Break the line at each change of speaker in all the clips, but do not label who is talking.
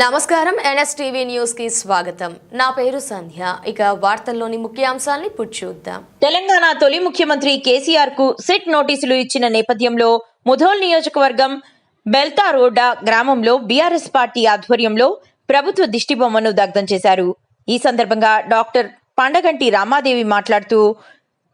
నమస్కారం. ఎన్ఎస్టీవీ న్యూస్కి స్వాగతం. నా పేరు సంధ్య. ఇక వార్తల్లోని ముఖ్యాంశాలని చూద్దాం.
తెలంగాణ తొలి ముఖ్యమంత్రి కేసీఆర్కు సిట్ నోటీసులు ఇచ్చిన నేపథ్యంలో ముధోల్ నియోజకవర్గం బెల్తారోడా గ్రామంలో బీఆర్ఎస్ పార్టీ ఆధ్వర్యంలో ప్రభుత్వ దిష్టిబొమ్మను దగ్ధం చేశారు. ఈ సందర్భంగా డాక్టర్ పండగంటి రామాదేవి మాట్లాడుతూ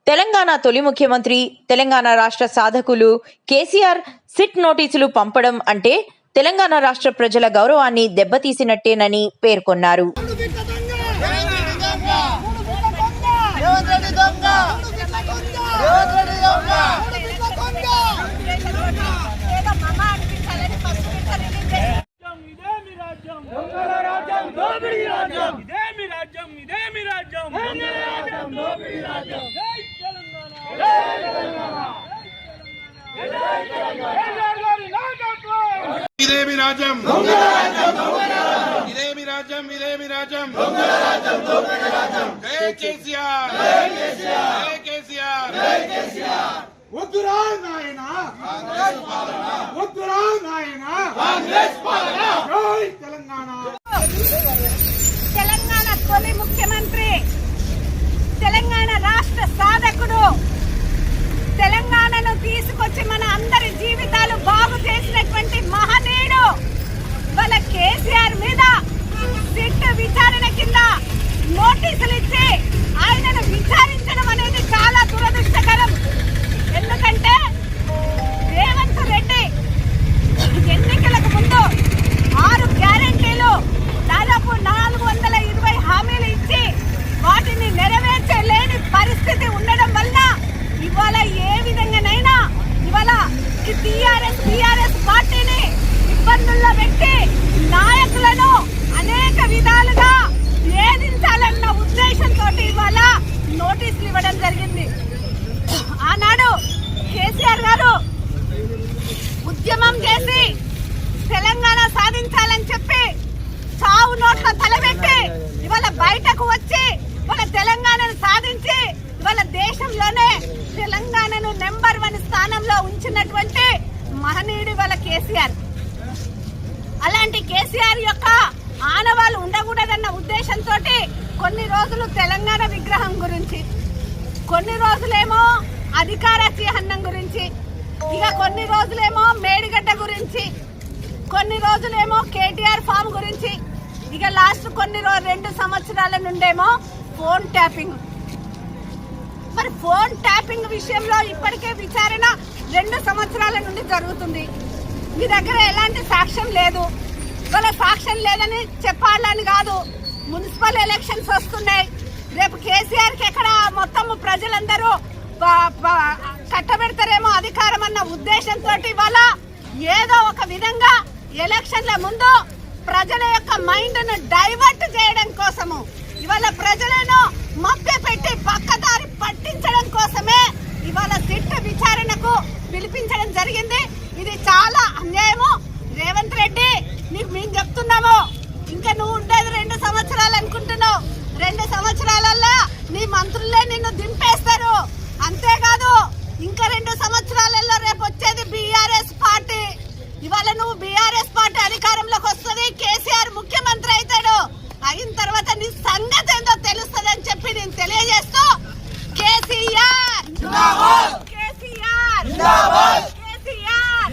తెలంగాణ తొలి ముఖ్యమంత్రి తెలంగాణ రాష్ట్ర సాధకులు కేసీఆర్ సిట్ నోటీసులు పంపడం అంటే తెలంగాణ రాష్ట్ర ప్రజల గౌరవాన్ని దెబ్బతీసినట్టేనని పేర్కొన్నారు.
రాజ్యం రాజ్యం దోపిడీ రాజ్యం ఇదే మీ రాజ్యం ఇదే మీ రాజ్యం దొంగల రాజ్యం దోపిడీ రాజ్యం జై తెలంగాణ జై తెలంగాణ జై తెలంగాణ కేసీఆర్ గారి నాయకత్వం
ఇదేమి రాజ్యం? ఇదేమి రాజ్యం? ఇదేమి రాజ్యం? జై కేసీఆర్. జై కేసీఆర్.
వద్దురా నాయన. వద్దురా నాయన. జై తెలంగాణ.
తెలంగాణ తొలి ముఖ్యమంత్రి తెలంగాణ రాష్ట్ర సాధకుడు తెలంగాణను తీసుకొచ్చి మన అందరి జీవితాలు బాగు చేసినటువంటి మహనీయుడు వాళ్ళ కేసీఆర్ మీద సిట్ విచారణ కింద నోటీసులు ఇచ్చి ఆయనను విచారించడం అనేది చాలా దురదృష్టకరం. ఎందుకంటే రేవంత్ రెడ్డి ఎన్నికలకు ముందు ఆరు గ్యారెంటీలు దాదాపు నాలుగు వందల ఇరవై హామీలు ఇచ్చి వాటిని నెరవేర్చలేని పరిస్థితి ఉండడం వల్ల ఇవాళ ఏ విధంగానైనా ఇవాళ ఈ టీఆర్ఎస్ బీఆర్ఎస్ పార్టీని ఇబ్బందుల్లో పెట్టి నాయకులను అనేక విధాలుగా వేధించాలన్న ఉద్దేశంతో ఇవాళ నోటీసులు ఇవ్వడం జరిగింది ఆనాడు కేసీఆర్ గారు ఉద్యమం చేసి తెలంగాణ సాధించాలని చెప్పి చావు నోట్ల తలబెట్టి ఇవాళ బయటకు వచ్చి ఇవాళ తెలంగాణను సాధించి ఇవాళ దేశంలోనే తెలంగాణను నెంబర్ వన్ స్థానంలో ఉంచినటువంటి మహనీయుడు ఇవాళ కేసీఆర్. అలాంటి కేసీఆర్ యొక్క ఆనవాళ్ళు ఉండకూడదన్న ఉద్దేశంతో కొన్ని రోజులు తెలంగాణ విగ్రహం గురించి కొన్ని రోజులేమో అధికార చిహ్నం గురించి ఇక కొన్ని రోజులేమో మేడిగడ్డ గురించి కొన్ని రోజులేమో కేటీఆర్ ఫామ్ గురించి ఇక లాస్ట్ కొన్ని రెండు సంవత్సరాల నుండేమో ఫోన్ ట్యాపింగ్. మరి ఫోన్ ట్యాపింగ్ విషయంలో ఇప్పటికే విచారణ రెండు సంవత్సరాల నుండి జరుగుతుంది. మీ దగ్గర ఎలాంటి సాక్ష్యం లేదు. వాళ్ళ సాక్ష్యం లేదని చెప్పాలని కాదు. మున్సిపల్ ఎలక్షన్స్ వస్తున్నాయి. రేపు కేసీఆర్కి ఎక్కడ మొత్తం ప్రజలందరూ కట్టబెడతారేమో అధికారం అన్న ఉద్దేశంతో ఇవాళ ఏదో ఒక విధంగా ఎలక్షన్ల ముందు ప్రజల యొక్క మైండ్ను డైవర్ట్ చేయడం కోసము. ఇవాళ ప్రజలను మభ్య పెట్టి పక్కదారి పట్టించడం కోసమే ఇవాళ సిట్ విచారణకు పిలిపించడం జరిగింది ఇది చాలా అన్యాయము రేవంత్ రెడ్డి నీకు మేము చెప్తున్నాము ఇంకా నువ్వు ఉండేది రెండు సంవత్సరాలు అనుకుంటున్నావు రెండు సంవత్సరాలల్లో నీ మంత్రులే నిన్ను దింపేస్తారు అంతేకాదు ఇంకా రెండు సంవత్సరాలలో రేపు వచ్చేది బీఆర్ఎస్ పార్టీ ఇవాళ నువ్వు బీఆర్ఎస్ పార్టీ అధికారంలోకి వస్తుంది కేసీఆర్ ముఖ్యమంత్రి అవుతాడు అయిన తర్వాత నీ సంగతి ఏందో తెలుస్తుందని చెప్పి నేను తెలియజేస్తూ కేసీఆర్! కేసీఆర్! కేసీఆర్!